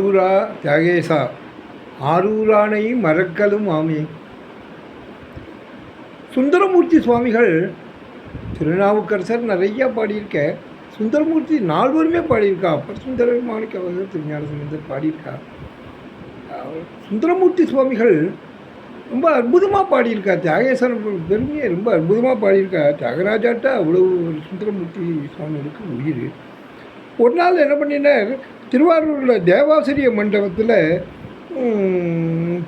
ஆரூரா தியாகேசா. ஆரூரானை மறக்கலும் ஆமே சுந்தரமூர்த்தி சுவாமிகள் திருநாவுக்கரசர் நிறையா பாடியிருக்க. சுந்தரமூர்த்தி நால்வருமே பாடியிருக்கா. அப்பர் சுந்தர மாணிக்க அவர்கள் திருஞான சுந்தர் பாடியிருக்கா சுந்தரமூர்த்தி சுவாமிகள் ரொம்ப அற்புதமாக பாடியிருக்கா. தியாகேசன் பெருமையை ரொம்ப அற்புதமாக பாடியிருக்கா. தியாகராஜாட்ட அவ்வளோ ஒரு சுந்தரமூர்த்தி சுவாமிகளுக்கு உயிர் ஒரு நாள் என்ன பண்ணினார்? திருவாரூரில் தேவாசிரிய மண்டபத்தில்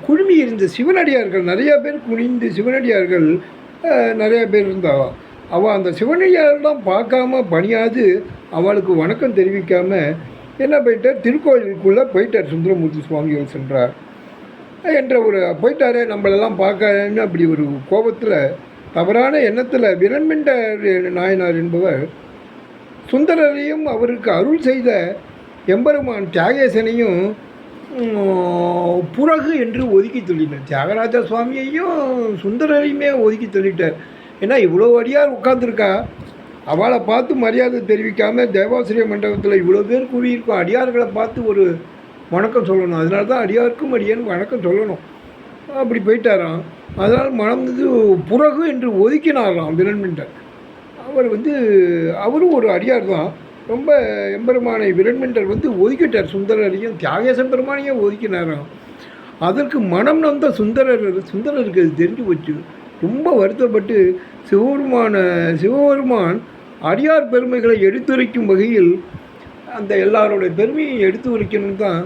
குழுமி இருந்த சிவனடியார்கள் நிறையா பேர் குனிந்து சிவனடியார்கள் நிறையா பேர் இருந்தாள் அவள் அந்த சிவனடியாரெல்லாம் பார்க்காம பணியாது அவளுக்கு வணக்கம் தெரிவிக்காமல் என்ன போயிட்டார்? திருக்கோயிலுக்குள்ளே போயிட்டார் சுந்தரமூர்த்தி சுவாமிகள் சென்றார். என்ற ஒரு போயிட்டாரே நம்மளெல்லாம் பார்க்காருன்னு அப்படி ஒரு கோபத்தில் தவறான எண்ணத்தில் விரண்மிண்ட நாயனார் என்பவர் சுந்தரரையும் அவருக்கு அருள் செய்த எம்பெருமான் தியாகேசனையும் புறகு என்று ஒதுக்கி தள்ளினார். தியாகராஜ சுவாமியையும் சுந்தரரையுமே ஒதுக்கி தள்ளிட்டார். ஏன்னா இவ்வளோ அடியார் உட்காந்துருக்கா அவளை பார்த்து மரியாதை தெரிவிக்காமல் தேவாசிரிய மண்டபத்தில் இவ்வளோ பேர் கூடியிருக்கோம். அடியார்களை பார்த்து ஒரு வணக்கம் சொல்லணும். அதனால தான் அடியாருக்கும் அடியன் வணக்கம் சொல்லணும். அப்படி போயிட்டாராம். அதனால் மனம் இது புறகு என்று ஒதுக்கினாராம் விரண்மிண்டர் அவர் வந்து அவரும் ஒரு அடியார் தான். ரொம்ப எம்பெருமானை விரண்மிண்டர் வந்து ஒதுக்கிட்டார். சுந்தரரையும் தியாகேசன் பெருமானையும் ஒதுக்கினாராம். அதற்கு மனம் நொந்த சுந்தரர் சுந்தரருக்கு அது தெரிஞ்சு போச்சு. ரொம்ப வருத்தப்பட்டு சிவபெருமான சிவபெருமான் அடியார் பெருமைகளை எடுத்துரைக்கும் வகையில் அந்த எல்லாருடைய பெருமையை எடுத்து உரைக்கணும் தான்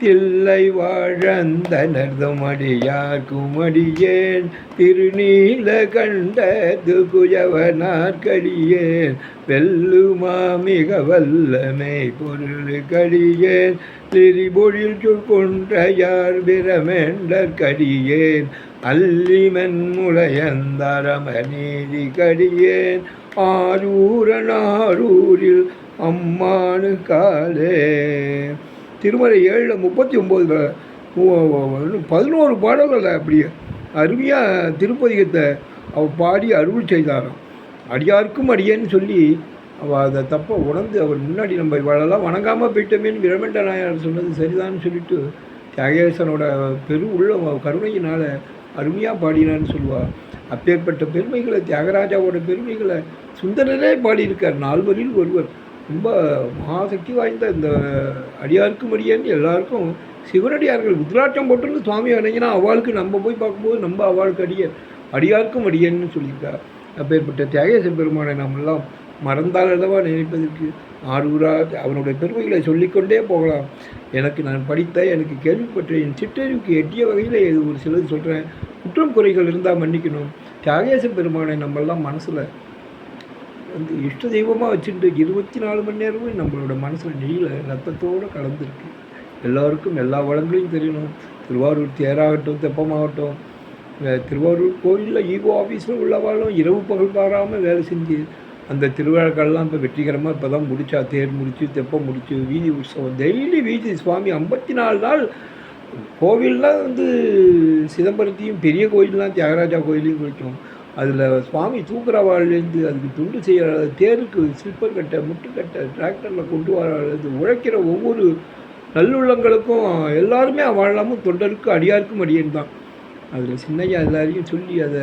தில்லை வாழந்த நர்தமடியார்க்கும் அடியேன் திருநீல கண்டது குயவனார்கடியேன் வெல்லுமா மிக வல்லமை பொருள் கடியேன் திரிபொழில் சொற்கொன்றையார் பிரமேண்டற்கடியேன் அல்லிமன் முளையந்தரமநீதி கடியேன் ஆரூரனாரூரில் அம்மானு காலே. திருமலை ஏழில் முப்பத்தி ஒம்பது பதினோரு பாடல்கள் அப்படி அருமையாக திருப்பதிகத்தை அவள் பாடி அருள் செய்தாராம். அடியாருக்கும் அடியேன்னு சொல்லி அவள் அதை தப்பை உணர்ந்து அவர் முன்னாடி நம்ம இவளெல்லாம் வணங்காமல் போயிட்டோமேனு விரமண்ட நாயர் சொன்னது சரிதான்னு சொல்லிட்டு தியாகேசனோட பெரு உள்ள கருணையினால் அருமையாக பாடினான்னு சொல்லுவாள் அப்பேற்பட்ட பெருமைகளை தியாகராஜாவோட பெருமைகளை சுந்தரரே பாடியிருக்கார். நால்வரில் ஒருவர். ரொம்ப மகாசக்தி வாய்ந்த இந்த அடியாருக்கும் அடியான்னு எல்லாருக்கும் சிவனடியார்கள் உத்ராட்டம் போட்டுருந்து சுவாமி அணைங்கினா அவளுக்கு நம்ம போய் பார்க்கும்போது நம்ம அவளுக்கு அடியன் அடியாருக்கும் அடியன்னு சொல்லியிருக்கார். அப்பேற்பட்ட தியாகேச பெருமானை நாமெல்லாம் மறந்தால் அல்லவா நினைப்பதற்கு ஆரூரா அவனுடைய பெருமைகளை சொல்லிக்கொண்டே போகலாம். எனக்கு நான் படித்த எனக்கு கேள்விப்பட்ட என் சிற்றறிவுக்கு எட்டிய வகையில் இது ஒரு சிலது சொல்கிறேன் குற்றம் குறைகள் இருந்தால் மன்னிக்கணும். தியாகேச பெருமானை நம்மெல்லாம் மனசில் வந்து இஷ்ட தெய்வமாக வச்சுட்டு இருபத்தி நாலு மணி நேரமும் நம்மளோட மனசில் நெய்யில் ரத்தத்தோடு கலந்துருக்கு. எல்லாருக்கும் எல்லா வளங்களையும் தெரியணும். திருவாரூர் தேராகட்டும் தெப்பமாகட்டும். திருவாரூர் கோயிலில் ஈகோ ஆஃபீஸில் உள்ளவாலும் இரவு பகல் பாராமல் வேலை செஞ்சு அந்த திருவிழாக்கள்லாம் இப்போ வெற்றிகரமாக இப்போ தான் முடிச்சா தேர் முடிச்சு தெப்பம் முடிச்சு வீதி உற்சவம் டெய்லி வீதி. சுவாமி ஐம்பத்தி நாலு நாள் கோவில்லாம் வந்து சிதம்பரத்தையும் பெரிய கோயில்லாம் தியாகராஜா கோயிலையும் குறிக்கும் அதில் சுவாமி தூக்குறவாள்லேருந்து அதுக்கு துண்டு செய்கிற தேருக்கு சில்பர் கட்டை முட்டுக்கட்டை டிராக்டரில் கொண்டு வரது உழைக்கிற ஒவ்வொரு நல்லுள்ளங்களுக்கும் எல்லாருமே வாழலாமும் தொண்டருக்கும் அடியாருக்கும் அடியேன் தான். அதில் சின்னையா எல்லாரையும் சொல்லி அதை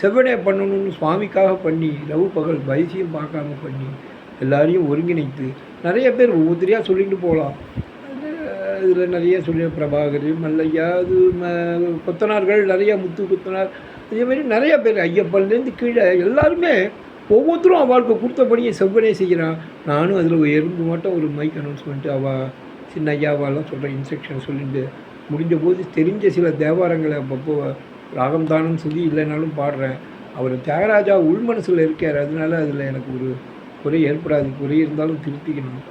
செவ்வனே பண்ணணும்னு சுவாமிக்காக பண்ணி லவ் பகல் வயசையும் பார்க்காம பண்ணி எல்லாரையும் ஒருங்கிணைத்து நிறைய பேர் ஒவ்வொருத்தரையாக சொல்லிட்டு போகலாம். இதில் நிறைய சொல்லி பிரபாகர் மல்லையா அது கொத்தனார்கள் நிறைய முத்து கொத்தனார் இதே மாதிரி நிறைய பேர் ஐயப்பன்லேருந்து கீழே எல்லாருமே ஒவ்வொருத்தரும் அவளுக்கு கொடுத்தபடியே செவ்வனே செய்கிறான். நானும் அதில் ஒரு எறும்பு மட்டும் ஒரு மைக் அனௌன்ஸ்மெண்ட்டு அவள் சின்ன ஐயாவாலாம் சொல்கிற இன்ஸ்ட்ரக்ஷன் சொல்லிட்டு முடிஞ்ச போது தெரிஞ்ச சில தேவாரங்களை அப்பப்போ ராகம் தானம் சொல்லி இல்லைனாலும் பாடுறேன். அவர் தியாகராஜா உள்மனசில் இருக்கார் அதனால அதில் எனக்கு ஒரு குறை ஏற்படாது குறை இருந்தாலும் திருத்திக்கணும்.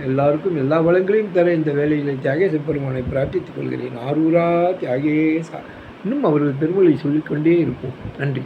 எல்லாருக்கும் எல்லா வளங்களையும் தர இந்த வேலையில் தியாகேச பெருமானை பிரார்த்தித்துக் கொள்கிறேன். ஆரூரா தியாகேசா இன்னும் அவரது பெருமையை சொல்லிக்கொண்டே இருப்போம். நன்றி.